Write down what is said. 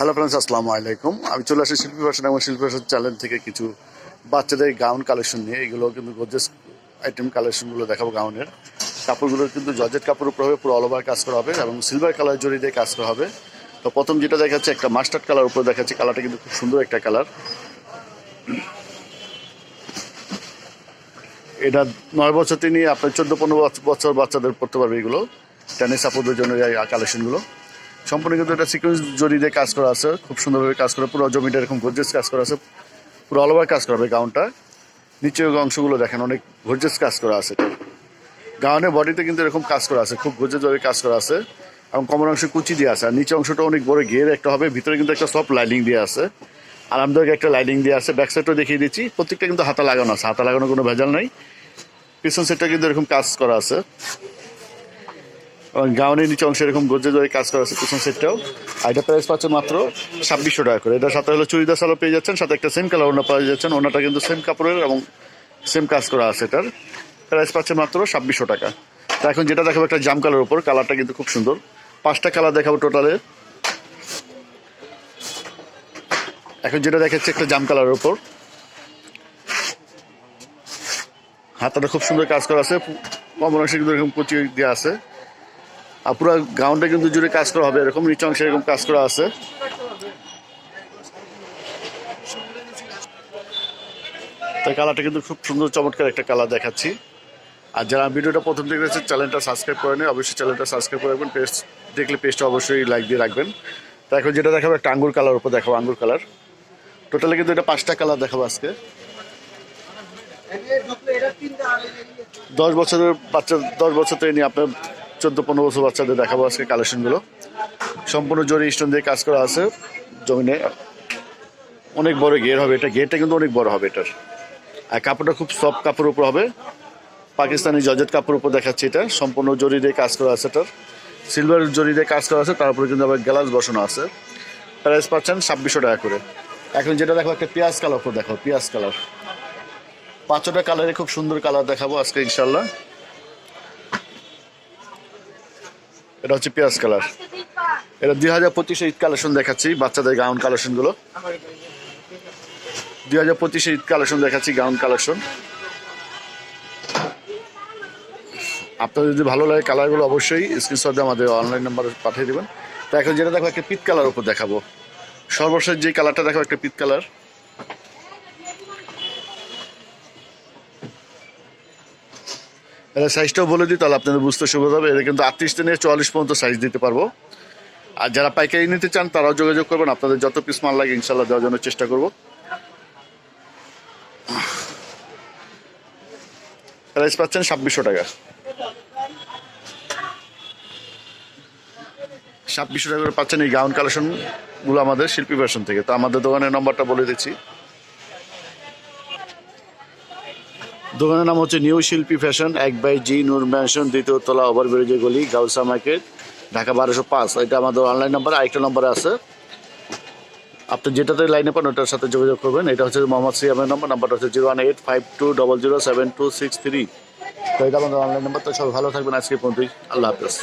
Hello friends আসসালামু আলাইকুম আমি চলে আসি শিল্পী ভাষণ এবং শিল্পী ভাষণ চ্যানেল থেকে কিছু বাচ্চাদের গাউন কালেকশন নিয়ে। এগুলো কিন্তু গর্জেস আইটেম কালেকশনগুলো দেখাবো গাউনের। কাপড়গুলো কিন্তু জর্জেট কাপড় উপর হবে, পুরো অল ওভার কাজ করা হবে এবং সিলভার কালার জড়ি দিয়ে কাজ করা হবে। তো প্রথম যেটা দেখাচ্ছে, একটা মাস্টার্ড কালার উপর দেখাচ্ছে। কালারটা কিন্তু খুব সুন্দর একটা কালার এটা নয় বছর তিনি আপনার চোদ্দ পনেরো বছ- বছর বাচ্চাদের পড়তে পারবে এগুলো। টেনিস সাপোর্টের জন্য এই কালেকশনগুলো সম্পূর্ণ কিন্তু একটা সিকোয়েন্স জড়ি দিয়ে কাজ করা আছে, খুব সুন্দরভাবে কাজ করা, পুরো জমিটা এরকম গর্জেস কাজ করা আছে, পুরো অল ওভার কাজ করা হবে গাউনটা নিচের অংশগুলো দেখেন, অনেক গর্জেস কাজ করা আছে। গাউনের বডিতে কিন্তু এরকম কাজ করা আছে, খুব গর্জেসভাবে কাজ করা আছে। এবং কমন অংশে কুচি দিয়ে আছে, আর নিচে অংশটা অনেক বড় ঘের একটা হবে, ভিতরে কিন্তু একটা সফট লাইনিং দিয়ে আছে। আরামদায়ক একটা লাইনিং দিয়ে আছে ব্যাক সাইডটাও দেখিয়ে দিচ্ছি, প্রত্যেকটা কিন্তু হাতা লাগানো আছে, হাতা লাগানো কোনো ভেজাল নাই। পিছন সেটটা কিন্তু এরকম কাজ করা আছে। এবং গাউনের নিচে অংশে এরকম গজ্জে ধরে কাজ করা আছে পিছন সেটটাও। আর এটা প্রাইস পাচ্ছে মাত্র ছাব্বিশশো টাকা করে। এটার সাথে হলো চুড়িদার সালো পেয়ে যাচ্ছেন, সাথে একটা সেম কালার ওনা পেয়ে যাচ্ছেন। ওনাটা কিন্তু সেম কাপড়ের এবং সেম কাজ করা আছে এটার। প্রাইস পাচ্ছে মাত্র ছাব্বিশশো টাকা। তো এখন যেটা দেখাবো একটা জাম কালার উপর কালারটা কিন্তু খুব সুন্দর। পাঁচটা কালার দেখাবো টোটালে এখন যেটা দেখাচ্ছে একটা জাম কালারের উপর। হাতাটা খুব সুন্দর কাজ করা আছে। কমন অংশে কিন্তু এরকম কুচি দেওয়া আছে। পুরো গ্রাউন্ডে কিন্তু জুড়ে কাজ করা হবে, এরকম নিচে অংশে এরকম কাজ করা আছে। তাই কালারটা কিন্তু খুব সুন্দর, চমৎকার একটা কালার দেখাচ্ছি। আর যারা ভিডিওটা প্রথম থেকে রয়েছে চ্যানেলটা সাবস্ক্রাইব করে নেই অবশ্যই চ্যানেলটা সাবস্ক্রাইব করে রাখবেন, পেজ দেখলে পেজটা অবশ্যই লাইক দিয়ে রাখবেন। তো এখন যেটা দেখাবো, একটা আঙ্গুর কালার উপর দেখাবো, আঙ্গুর কালার। টোটালি কিন্তু এটা পাঁচটা কালার দেখাবো আজকে। দশ বছরের বাচ্চা, দশ বছর থেকে নিয়ে আপনার চোদ্দ, পনেরো বছর বাচ্চাদের দেখাবো আজকে কালেকশনগুলো সম্পূর্ণ জরি স্টোন দিয়ে কাজ করা আছে। জমিনে অনেক বড় গের হবে। এটা গেরটা কিন্তু অনেক বড় হবে এটার। আর কাপড়টা খুব সফট কাপড় উপর হবে। পাকিস্তানি জর্জেট কাপড় উপর দেখাচ্ছে এটা। সম্পূর্ণ জরি দিয়ে কাজ করা আছে এটার। সিলভার জরি দিয়ে কাজ করা আছে। তারপরে কিন্তু আবার গ্লাস বসানো আছে। প্রাইস পাচ্ছেন ছাব্বিশশো টাকা করে। এখন যেটা দেখো একটা পেঁয়াজ কালার উপর দেখো পেঁয়াজ কালার। পাঁচটা কালারে খুব সুন্দর কালার দেখাবো আজকে ইনশাল্লাহ এটা হচ্ছে পেঁয়াজ কালার। এটা দুই হাজার পঁচিশে ঈদ কালেকশন দেখাচ্ছি, বাচ্চাদের গাউন কালেকশনগুলো। দুই হাজার পঁচিশে ঈদ কালেকশন দেখাচ্ছি, গাউন কালেকশন। আপনাদের যদি ভালো লাগে কালারগুলো অবশ্যই স্ক্রিনশট আমাদের অনলাইন নাম্বারে পাঠিয়ে দেবেন। তো এখন যেটা দেখো, একটা পিত কালার উপর দেখাবো। সর্বশেষ যে কালারটা দেখো, একটা পিত কালার। সাইজটাও বলে দিই, তাহলে আপনাদের বুঝতে সুবিধা হবে। এটা কিন্তু আটত্রিশ থেকে চুয়াল্লিশ পর্যন্ত সাইজ দিতে পারব। আর যারা পাইকারি নিতে চান, তারাও যোগাযোগ করবেন। আপনাদের যত পিস মাল লাগে ইনশাল্লাহ দেওয়ার জন্য চেষ্টা করব। প্রাইস পাচ্ছেন ছাব্বিশশো টাকা। ছাব্বিশশো টাকা করে পাচ্ছেন এই গাউন কালেকশনগুলো আমাদের শিল্পী ফ্যাশন থেকে। তো আমাদের দোকানের নম্বরটা বলে দিচ্ছি। দোকানের নাম হচ্ছে নিউ শিল্পী ফ্যাশন, এক বাই জি নূর ম্যানশন দ্বিতীয় তলা ওভারব্রিজে গলি, গাউসা মার্কেট, ঢাকা বারোশো পাঁচ। এটা আমাদের অনলাইন নাম্বার আরেকটা নাম্বার আছে। আপনি যেটাতে লাইনে পান, ওটার সাথে যোগাযোগ করবেন। এটা হচ্ছে মোহাম্মদ সিয়ামের নাম্বার নাম্বারটা হচ্ছে zero one eight five two double zero seven two six three তো এটা আমাদের অনলাইন নাম্বার তো সব ভালো থাকবেন। আজকে পর্যন্তই, আল্লাহ হাফেজ।